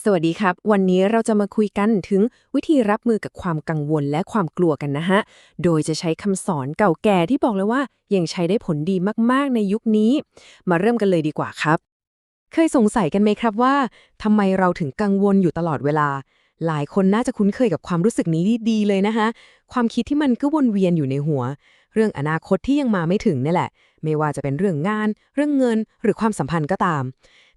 สวัสดีครับ วันนี้เราจะมาคุยกันถึงวิธีรับมือกับความกังวลและความกลัวกันนะฮะ โดยจะใช้คำสอนเก่าแก่ที่บอกเลยว่ายังใช้ได้ผลดีมากๆในยุคนี้ มาเริ่มกันเลยดีกว่าครับ เคยสงสัยกันไหมครับว่าทำไมเราถึงกังวลอยู่ตลอดเวลา หลายคนน่าจะคุ้นเคยกับความรู้สึกนี้ดีเลยนะคะความคิดที่มันก็วนเวียนอยู่ในหัว เรื่องอนาคตที่ยังมาไม่ถึงนี่แหละ ไม่ว่าจะเป็นเรื่องงาน เรื่องเงิน หรือความสัมพันธ์ก็ตาม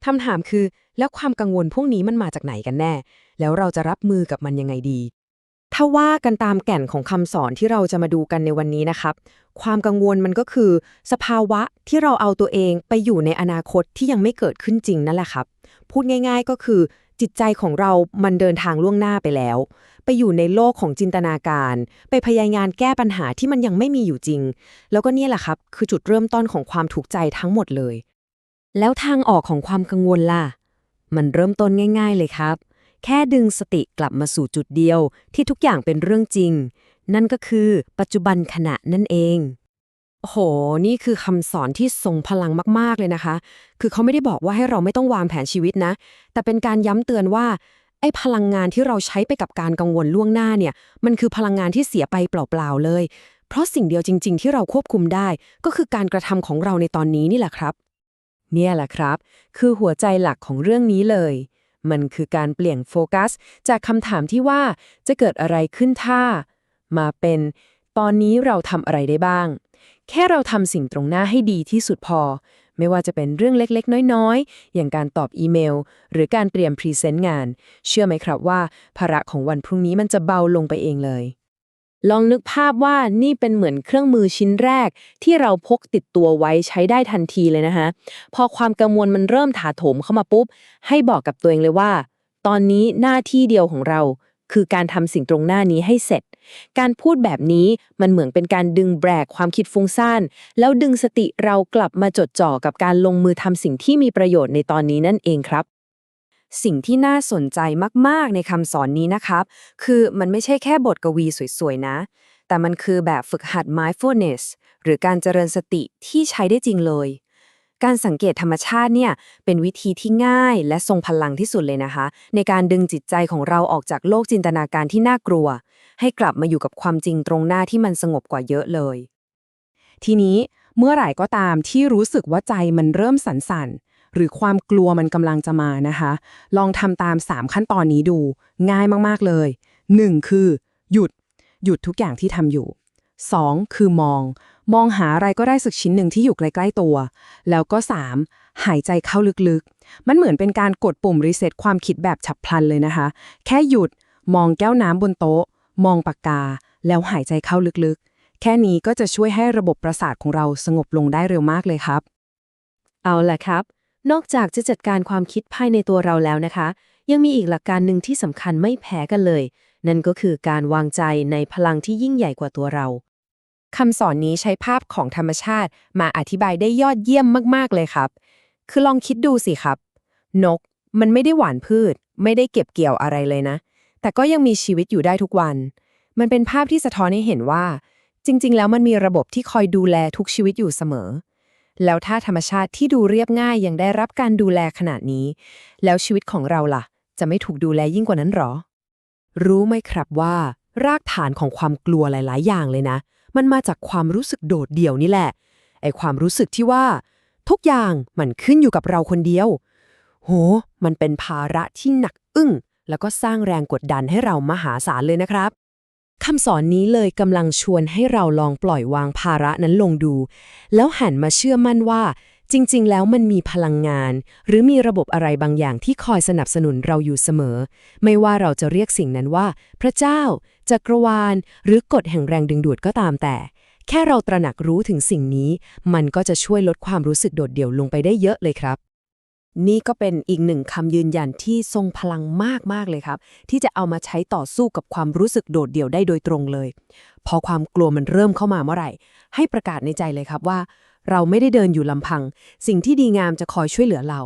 คำถามคือ แล้วความกังวลพวกนี้มันมาจากไหนกันแน่ แล้วเราจะรับมือกับมันยังไงดี ถ้าว่ากันตามแก่นของคำสอนที่เราจะมาดูกันในวันนี้นะครับ ความกังวลมันก็คือ สภาวะที่เราเอาตัวเองไปอยู่ในอนาคตที่ยังไม่เกิดขึ้นจริงนั่นแหละครับ พูดง่าย ๆ ก็คือ จิตใจของเรามันเดินทางล่วงหน้าไปแล้ว ไปอยู่ในโลกของจินตนาการ ไปพยายามแก้ปัญหาที่มันยังไม่มีอยู่จริง แล้วก็เนี่ยแหละครับ คือจุดเริ่มต้นของความถูกใจทั้งหมดเลย แล้วทางออกของความกังวลล่ะ มันเริ่มต้นง่าย ๆ เลยครับ แค่ดึงสติกลับมาสู่จุดเดียวที่ทุกอย่างเป็นเรื่องจริง นั่นก็คือปัจจุบันขณะนั่นเองโห นี่คือคำสอนที่ทรงพลังมาก ๆ เลยนะคะ คือเขาไม่ได้บอกว่าให้เราไม่ต้องวางแผนชีวิตนะ แต่เป็นการย้ำเตือนว่า ไอ้พลังงานที่เราใช้ไปกับการกังวลล่วงหน้าเนี่ย มันคือพลังงานที่เสียไปเปล่า ๆ เลย เพราะสิ่งเดียวจริง ๆ ที่เราควบคุมได้ ก็คือการกระทำของเราในตอนนี้นี่แหละครับ เนี่ยแหละครับ คือหัวใจหลักของเรื่องนี้เลย มันคือการเปลี่ยนโฟกัส จากคำถามที่ว่าจะเกิดอะไรขึ้นถ้า มาเป็น ตอนนี้เราทำอะไรได้บ้าง แค่เราทำสิ่งตรงหน้าให้ดีที่สุดพอ ไม่ว่าจะเป็นเรื่องเล็กๆ น้อยๆ อย่างการตอบอีเมล หรือการเตรียมพรีเซนต์งาน เชื่อไหมครับว่าภาระของวันพรุ่งนี้มันจะเบาลงไปเองเลย ลองนึกภาพว่านี่เป็นเหมือนเครื่องมือชิ้นแรก ที่เราพกติดตัวไว้ใช้ได้ทันทีเลยนะคะ พอความกังวลมันเริ่มถาโถมเข้ามาปุ๊บ ให้บอกกับตัวเองเลยว่า ตอนนี้หน้าที่เดียวของเรา คือการทำสิ่งตรงหน้านี้ให้เสร็จ การพูดแบบนี้มันเหมือนเป็นการดึงแบรกความคิดฟุ้งซ่าน แล้วดึงสติเรากลับมาจดจ่อกับการลงมือทำสิ่งที่มีประโยชน์ในตอนนี้นั่นเองครับ สิ่งที่น่าสนใจมากๆในคำสอนนี้นะครับ คือมันไม่ใช่แค่บทกวีสวยๆนะ แต่มันคือแบบฝึกหัด mindfulness หรือการเจริญสติที่ใช้ได้จริงเลย การสังเกตธรรมชาติเนี่ย เป็นวิธีที่ง่ายและทรงพลังที่สุดเลยนะคะ ในการดึงจิตใจของเราออกจากโลกจินตนาการที่น่ากลัว ให้กลับมาอยู่กับความจริงตรงหน้าที่มันสงบกว่าเยอะเลย ทีนี้เมื่อไหร่ก็ตามที่รู้สึกว่าใจมันเริ่มสั่นๆ หรือความกลัวมันกำลังจะมานะคะ ลองทำตาม 3 ขั้นตอนนี้ดู ง่ายมากๆเลย 1. คือ หยุด หยุดทุกอย่างที่ทำอยู่ 2. คือมอง มองหาอะไรก็ได้สักชิ้นหนึ่งที่อยู่ใกล้ๆตัว แล้วก็ 3. หายใจเข้าลึกๆ มันเหมือนเป็นการกดปุ่มรีเซ็ตความคิดแบบฉับพลันเลยนะคะ แค่หยุด มองแก้วน้ำบนโต๊ะ มองปากกา แล้วหายใจเข้าลึกๆ แค่นี้ก็จะช่วยให้ระบบประสาทของเราสงบลงได้เร็วมากเลยครับ เอาล่ะครับ นอกจากจะจัดการความคิดภายในตัวเราแล้วนะคะ ยังมีอีกหลักการหนึ่งที่สำคัญไม่แพ้กันเลย นั่นก็คือการวางใจในพลังที่ยิ่งใหญ่กว่าตัวเราคำสอนนี้ใช้ภาพของธรรมชาติ มาอธิบายได้ยอดเยี่ยมมากๆเลยครับ คือลองคิดดูสิครับ นกมันไม่ได้หวานพืช ไม่ได้เก็บเกี่ยวอะไรเลยนะ แต่ก็ยังมีชีวิตอยู่ได้ทุกวัน มันเป็นภาพที่สะท้อนให้เห็นว่า จริง ๆ แล้วมันมีระบบที่คอยดูแลทุกชีวิตอยู่เสมอ แล้วถ้าธรรมชาติที่ดูเรียบง่ายยังได้รับการดูแลขนาดนี้ แล้วชีวิตของเราล่ะ จะไม่ถูกดูแลยิ่งกว่านั้นหรอ รู้ไหมครับว่า รากฐานของความกลัวหลาย ๆ อย่างเลยนะ มันมาจากความรู้สึกโดดเดี่ยวนี่แหละ ไอความรู้สึกที่ว่า ทุกอย่างมันขึ้นอยู่กับเราคนเดียว โห มันเป็นภาระที่หนักอึ้ง แล้วก็สร้างแรงกดดันให้เรามหาศาลเลยนะครับ คำสอนนี้เลยกำลังชวนให้เราลองปล่อยวางภาระนั้นลงดู แล้วหันมาเชื่อมั่นว่า จริง ๆ แล้วมันมีพลังงาน หรือมีระบบอะไรบางอย่างที่คอยสนับสนุนเราอยู่เสมอ ไม่ว่าเราจะเรียกสิ่งนั้นว่า พระเจ้า จักรวาล หรือกฎแห่งแรงดึงดูดก็ตามแต่ แค่เราตระหนักรู้ถึงสิ่งนี้ มันก็จะช่วยลดความรู้สึกโดดเดี่ยวลงไปได้เยอะเลยครับ นี่ก็เป็นอีกหนึ่งคำยืนยันที่ทรงพลังมากๆเลยครับ ที่จะเอามาใช้ต่อสู้กับความรู้สึกโดดเดี่ยวได้โดยตรงเลย พอความกลัวมันเริ่มเข้ามาเมื่อไหร่ ให้ประกาศในใจเลยครับว่า เราไม่ได้เดินอยู่ลำพัง สิ่งที่ดีงามจะคอยช่วยเหลือเรา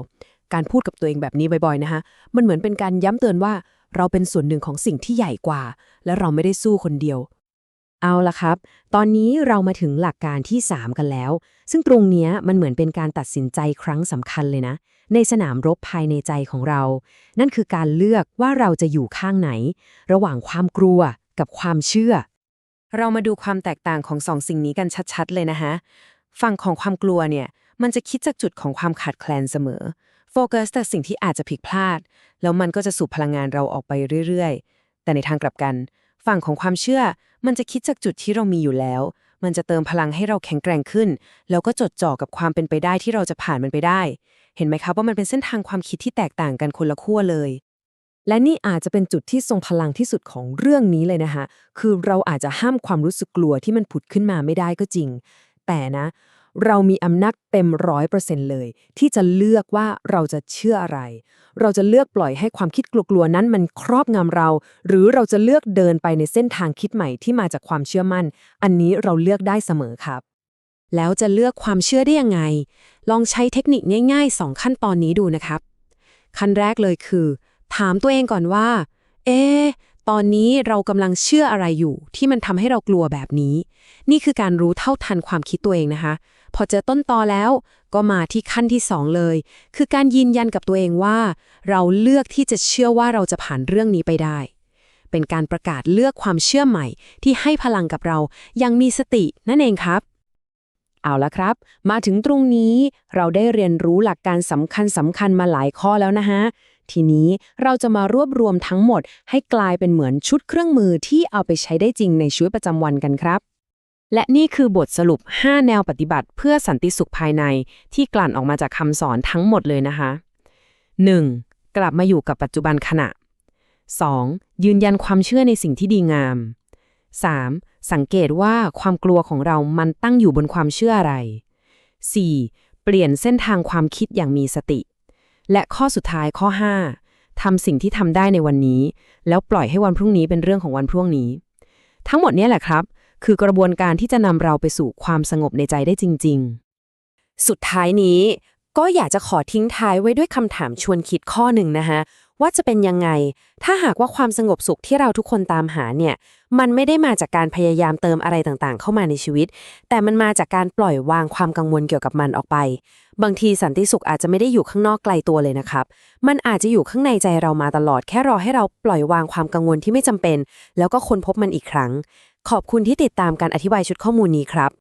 การพูดกับตัวเองแบบนี้บ่อยๆ นะคะมันเหมือนเป็นการย้ำเตือนว่า เราเป็นส่วนหนึ่งของสิ่งที่ใหญ่กว่า และเราไม่ได้สู้คนเดียวเอาละครับ ตอนนี้เรามาถึงหลักการที่ 3 กันแล้ว ซึ่งตรงเนี้ยมันเหมือนเป็นการตัดสินใจครั้งสำคัญเลยนะ ในสนามรบภายในใจของเรา นั่นคือการเลือกว่าเราจะอยู่ข้างไหน ระหว่างความกลัวกับความเชื่อ เรามาดูความแตกต่างของสองสิ่งนี้กันชัดๆ เลยนะฮะฝั่งของความกลัวเนี่ย มันจะคิดจากจุดของความขาดแคลนเสมอ โฟกัสแต่สิ่งที่อาจจะผิดพลาด แล้วมันก็จะสูบพลังงานเราออกไปเรื่อยๆ แต่ในทางกลับกัน ฝั่งของความเชื่อ มันจะคิดจากจุดที่เรามีอยู่แล้ว มันจะเติมพลังให้เราแข็งแกร่งขึ้น แล้วก็จดจ่อกับความเป็นไปได้ที่เราจะผ่านมันไปได้ เห็นไหมครับว่ามันเป็นเส้นทางความคิดที่แตกต่างกันคนละขั้วเลย และนี่อาจจะเป็นจุดที่ทรงพลังที่สุดของเรื่องนี้เลยนะคะคือเราอาจจะห้ามความรู้สึกกลัวที่มันผุดขึ้นมาไม่ได้ก็จริง แต่นะ เรามีอำนาจเต็มร้อยเปอร์เซ็นต์เลย ที่จะเลือกว่าเราจะเชื่ออะไร เราจะเลือกปล่อยให้ความคิดกลัวๆนั้นมันครอบงำเรา หรือเราจะเลือกเดินไปในเส้นทางคิดใหม่ที่มาจากความเชื่อมั่น อันนี้เราเลือกได้เสมอครับ แล้วจะเลือกความเชื่อได้ยังไง ลองใช้เทคนิคง่ายๆ 2 ขั้นตอนนี้ดูนะครับ ขั้นแรกเลยคือ ถามตัวเองก่อนว่า เอ๊ะตอนนี้เรากำลังเชื่ออะไรอยู่ ที่มันทำให้เรากลัวแบบนี้ นี่คือการรู้เท่าทันความคิดตัวเองนะคะ พอเจอต้นตอแล้วก็มาที่ขั้นที่สองเลย คือการยืนยันกับตัวเองว่า เราเลือกที่จะเชื่อว่าเราจะผ่านเรื่องนี้ไปได้ เป็นการประกาศเลือกความเชื่อใหม่ ที่ให้พลังกับเรายังมีสตินั่นเองครับ เอาละครับ มาถึงตรงนี้เราได้เรียนรู้หลักการสำคัญสำคัญมาหลายข้อแล้วนะฮะ ทีนี้เราจะมารวบรวมทั้งหมด ให้กลายเป็นเหมือนชุดเครื่องมือที่เอาไปใช้ได้จริงในชีวิตประจำวันกันครับ และนี่คือบทสรุป 5 แนวปฏิบัติเพื่อสันติสุขภายในที่กลั่นออกมาจากคำสอนทั้งหมดเลยนะคะ 1. กลับมาอยู่กับปัจจุบันขณะ 2. ยืนยันความเชื่อในสิ่งที่ดีงาม 3. สังเกตว่าความกลัวของเรามันตั้งอยู่บนความเชื่ออะไร 4. เปลี่ยนเส้นทางความคิดอย่างมีสติ และข้อสุดท้ายข้อ 5. ทำสิ่งที่ทำได้ในวันนี้ แล้วปล่อยให้วันพรุ่งนี้เป็นเรื่องของวันพรุ่งนี้ ทั้งหมดนี้แหละครับ คือกระบวนการที่จะนำเราไปสู่ความสงบในใจได้จริง ๆ สุดท้ายนี้ก็อยากจะขอทิ้งท้ายไว้ด้วยคำถามชวนคิดข้อหนึ่งนะฮะ ว่าจะเป็นยังไง ถ้าหากว่าความสงบสุขที่เราทุกคนตามหาเนี่ย มันไม่ได้มาจากการพยายามเติมอะไรต่างๆ เข้ามาในชีวิต แต่มันมาจากการปล่อยวางความกังวลเกี่ยวกับมันออกไป บางทีสันติสุขอาจจะไม่ได้อยู่ข้างนอกไกลตัวเลยนะครับ มันอาจจะอยู่ข้างในใจเรามาตลอด แค่รอให้เราปล่อยวางความกังวลที่ไม่จำเป็น แล้วก็ค้นพบมันอีกครั้ง ขอบคุณที่ติดตามการอธิบายชุดข้อมูลนี้ครับ